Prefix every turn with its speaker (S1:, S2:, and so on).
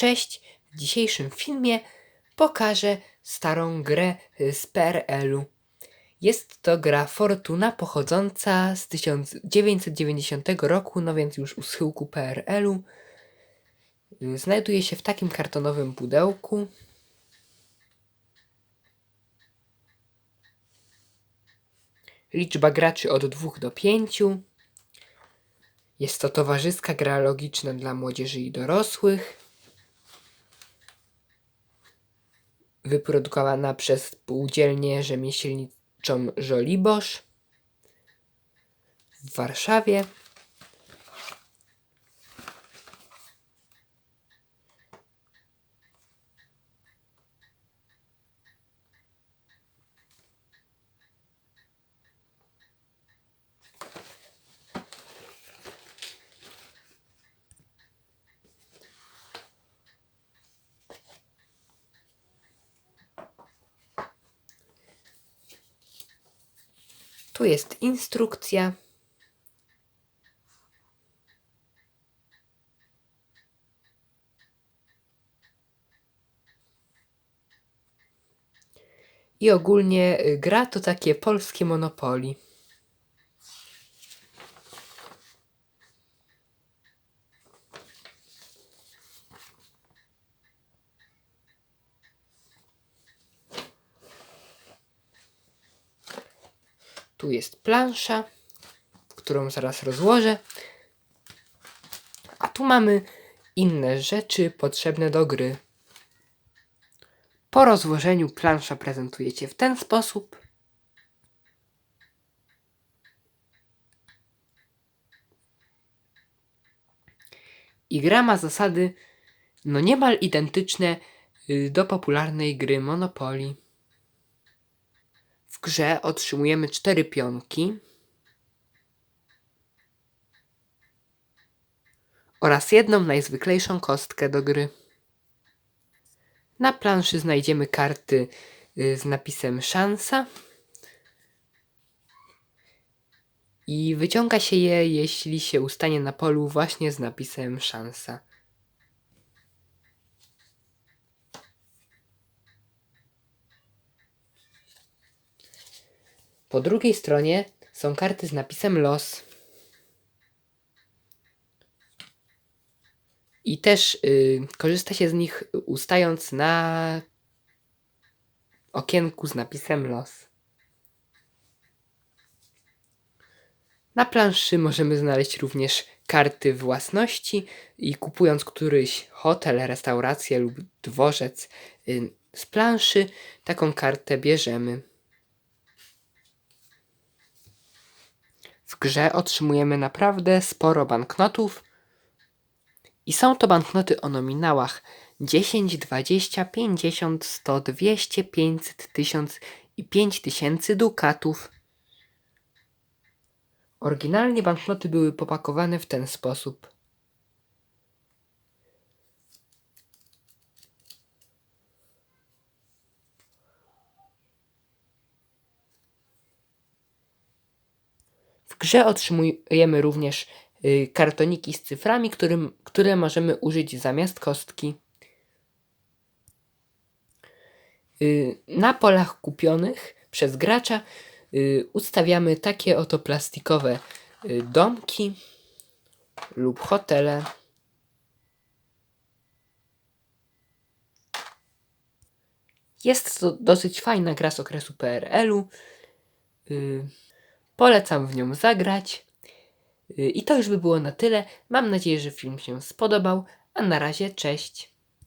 S1: Cześć! W dzisiejszym filmie pokażę starą grę z PRL-u. Jest to gra Fortuna pochodząca z 1990 roku, no więc już u schyłku PRL-u. Znajduje się w takim kartonowym pudełku. Liczba graczy od 2 do 5. Jest to towarzyska gra logiczna dla młodzieży i dorosłych. Wyprodukowana przez spółdzielnię rzemieślniczą Żoliborz w Warszawie. Tu jest instrukcja. I ogólnie y, gra to takie polskie Monopoly. Tu jest plansza, którą zaraz rozłożę. A tu mamy inne rzeczy potrzebne do gry. Po rozłożeniu plansza prezentuje się w ten sposób. I gra ma zasady no niemal identyczne y, do popularnej gry Monopoly. W grze otrzymujemy cztery pionki oraz jedną najzwyklejszą kostkę do gry. Na planszy znajdziemy karty y, z napisem szansa i wyciąga się je, jeśli się ustanie na polu właśnie z napisem szansa. Po drugiej stronie są karty z napisem los. I też y, korzysta się z nich ustając na okienku z napisem los. Na planszy możemy znaleźć również karty własności i kupując któryś hotel, restaurację lub dworzec y, z planszy, taką kartę bierzemy. W grze otrzymujemy naprawdę sporo banknotów. I są to banknoty o nominałach 10, 20, 50, 100, 200, 500, 1000 i 5000 dukatów. Oryginalnie banknoty były popakowane w ten sposób. Grze otrzymujemy również y, kartoniki z cyframi, którym, które możemy użyć zamiast kostki. Y, na polach kupionych przez gracza y, ustawiamy takie oto plastikowe domki lub hotele. Jest to dosyć fajna gra z okresu PRL-u. Polecam w nią zagrać. Y, I to już by było na tyle. Mam nadzieję, że film się spodobał. A na razie, cześć.